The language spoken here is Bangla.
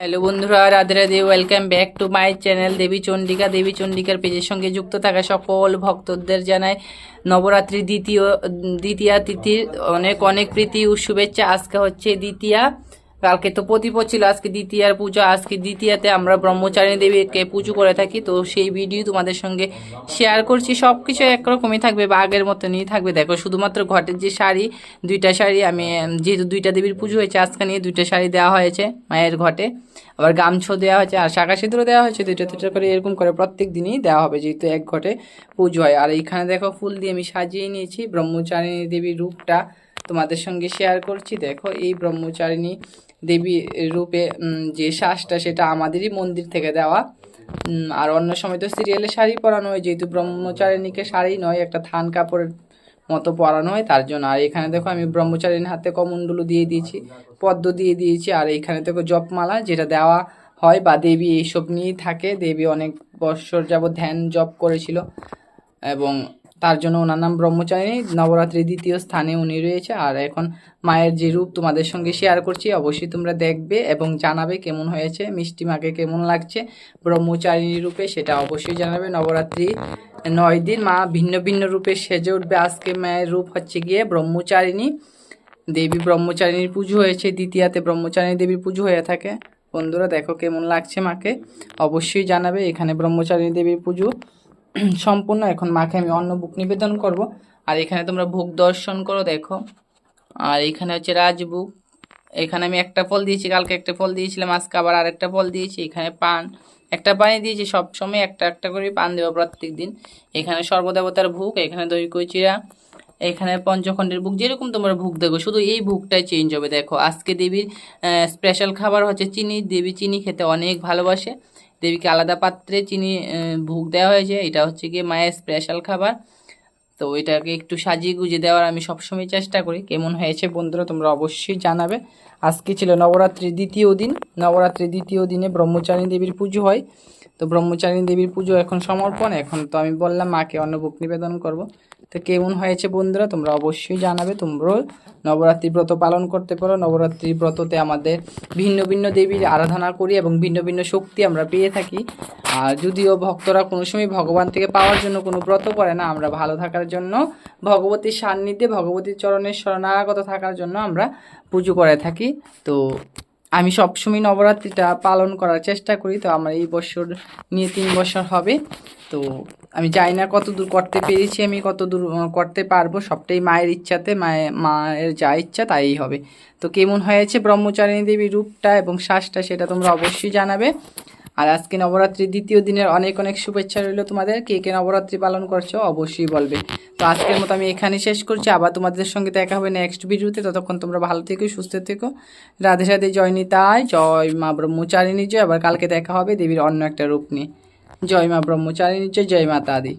হ্যালো বন্ধুরা, Radhe Radhe welcome back to my channel Devi Chandika Devi চণ্ডিকার পেজের সঙ্গে যুক্ত থাকা সকল ভক্তদের জানায় নবরাত্রি দ্বিতীয়, দ্বিতীয়া তিথির অনেক অনেক প্রীতি ও শুভেচ্ছা। আজকে হচ্ছে দ্বিতীয়া কালকে তো প্রতিপ ছিল, আজকে দ্বিতীয়ার পুজো, আজকে দ্বিতীয়াতে আমরা ব্রহ্মচারিণী দেবীকে পুজো করে থাকি, তো সেই ভিডিও তোমাদের সঙ্গে শেয়ার করছি। সব কিছু একরকমই থাকবে বা আগের মতনই থাকবে। দেখো, শুধুমাত্র ঘটের যে শাড়ি, দুইটা শাড়ি আমি যেহেতু দুইটা দেবীর পুজো হয়েছে, আজকে নিয়ে দুইটা শাড়ি দেওয়া হয়েছে মায়ের ঘটে। আবার গামছো দেওয়া হয়েছে, আর শাঁখা সিঁদুরও দেওয়া হয়েছে, দুইটা দুইটা করে এরকম করে প্রত্যেক দিনই দেওয়া হবে, যেহেতু এক ঘটে পুজো হয়। আর এইখানে দেখো, ফুল দিয়ে আমি সাজিয়ে নিয়েছি, ব্রহ্মচারিণী দেবীর রূপটা। তোমাদের সঙ্গে শেয়ার করছি। দেখো, এই ব্রহ্মচারিণী দেবী রূপে যে শ্বাসটা, সেটা আমাদেরই মন্দির থেকে দেওয়া। আর অন্য সময় তো সিরিয়ালে শাড়ি পরানো হয়, যেহেতু ব্রহ্মচারিণীকে শাড়ি নয়, একটা থান কাপড়ের মতো পরানো হয়, তার জন্য। আর এখানে দেখো, আমি ব্রহ্মচারীর হাতে কমণ্ডলু দিয়ে দিয়েছি, পদ্ম দিয়ে দিয়েছি, আর এখানে দেখো জপমালা, যেটা দেওয়া হয়, বা দেবী এইসব নিয়েই থাকে। দেবী অনেক বৎসর যাবৎ ধ্যান জপ করেছিল, এবং তার জন্য ওনার নাম ব্রহ্মচারিণী। নবরাত্রির দ্বিতীয় স্থানে উনি রয়েছে। আর এখন মায়ের যে রূপ তোমাদের সঙ্গে শেয়ার করছি, অবশ্যই তোমরা দেখবে এবং জানাবে কেমন হয়েছে, মিষ্টি মাকে কেমন লাগছে ব্রহ্মচারিণী রূপে, সেটা অবশ্যই জানাবে। নবরাত্রি নয় দিন মা ভিন্ন ভিন্ন রূপে সেজে উঠবে। আজকে মায়ের রূপ হচ্ছে গিয়ে ব্রহ্মচারিণী। দেবী ব্রহ্মচারিণীর পুজো হয়েছে, দ্বিতীয়াতে ব্রহ্মচারিণী দেবীর পুজো হয়ে থাকে। বন্ধুরা, দেখো কেমন লাগছে মাকে। অবশ্যই জানাবে, এখানে ব্রহ্মচারিণী দেবীর পুজো। সম্পূর্ণ। এখন মাকে আমি অন্ন বুক নিবেদন করব। আর এখানে তোমরা ভোগ দর্শন করো, দেখো। আর এখানে হচ্ছে রাজভোগ। এখানে আমি একটা ফল দিয়েছি, কালকে একটা ফল দিয়েছিলাম, আজকে আবার আরেকটা ফল দিয়েছি। এখানে পান, একটা পানি দিয়েছি সব সময় একটা একটা করে পান দেবো প্রত্যেক দিন। এখানে সর্বদেবতার ভোগ, এখানে দই কচিরা এখানে পঞ্চখণ্ডের ভোগ, যেরকম তোমরা ভোগ দেখো, শুধু এই ভোগটাই চেঞ্জ হবে। দেখো, আজকে দেবীর স্পেশাল খাবার হচ্ছে চিনি। দেবী চিনি খেতে অনেক ভালোবাসে। দেবীকে আলাদা পাত্রে চিনি ভোগ দেওয়া হয়েছে। এটা হচ্ছে গিয়ে মায়ের স্পেশাল খাবার। তো এটাকে একটু সাজিয়ে গুজিয়ে দেওয়ার আমি সবসময় চেষ্টা করি। কেমন হয়েছে বন্ধুরা তোমরা অবশ্যই জানাবে। আজকে ছিল নবরাত্রির দ্বিতীয় দিন। নবরাত্রির দ্বিতীয় দিনে ব্রহ্মচারিণী দেবীর পুজো হয়। তো ব্রহ্মচারিণী দেবীর পুজো এখন সমর্পণ। এখন তো আমি বললাম মাকে অন্নভোগ নিবেদন করব। তো কেমন হয়েছে বন্ধুরা, তোমরা অবশ্যই জানাবে। তোমরাও নবরাত্রি ব্রত পালন করতে পারো। নবরাত্রি ব্রততে আমাদের ভিন্ন ভিন্ন দেবীর আরাধনা করি এবং ভিন্ন ভিন্ন শক্তি আমরা পেয়ে থাকি। আর যদিও ভক্তরা কোনো সময় ভগবান থেকে পাওয়ার জন্য কোনো ব্রত করে না, আমরা ভালো থাকার জন্য ভগবতীর সান্নিধ্যে, ভগবতীর চরণের শরণাগত থাকার জন্য আমরা পুজো করে থাকি। তো আমি সবসময় নবরাত্রিটা পালন করার চেষ্টা করি, তো আমার এই বছর নিয়ে তিন বছর হবে। তো আমি জানি না কত দূর করতে পেরেছি, আমি কত দূর করতে পারব, সবটাই মায়ের ইচ্ছাতে মায়ের মায়ের যা ইচ্ছা তাই হবে। তো কেমন হয়েছে ব্রহ্মচারিণী দেবীর রূপটা এবং শ্বাসটা সেটা তোমরা অবশ্যই জানাবে। আর আজকে নবরাত্রির দ্বিতীয় দিনের অনেক অনেক শুভেচ্ছা রইল তোমাদের। কে কে নবরাত্রি পালন করছ অবশ্যই বলবে। তো আজকের মতো আমি এখানে শেষ করছি। আবার তোমাদের সঙ্গে দেখা হবে নেক্সট ভিডিওতে। ততক্ষণ তোমরা ভালো থেকো, সুস্থ থেকো। রাধে রাধে, জয় নিতাই। জয় মা ব্রহ্মচারিণী। জয়। আবার কালকে দেখা হবে দেবীর অন্য একটা রূপ নিয়ে। জয় মা ব্রহ্মচারিণী। জয় জয় মাতা আদি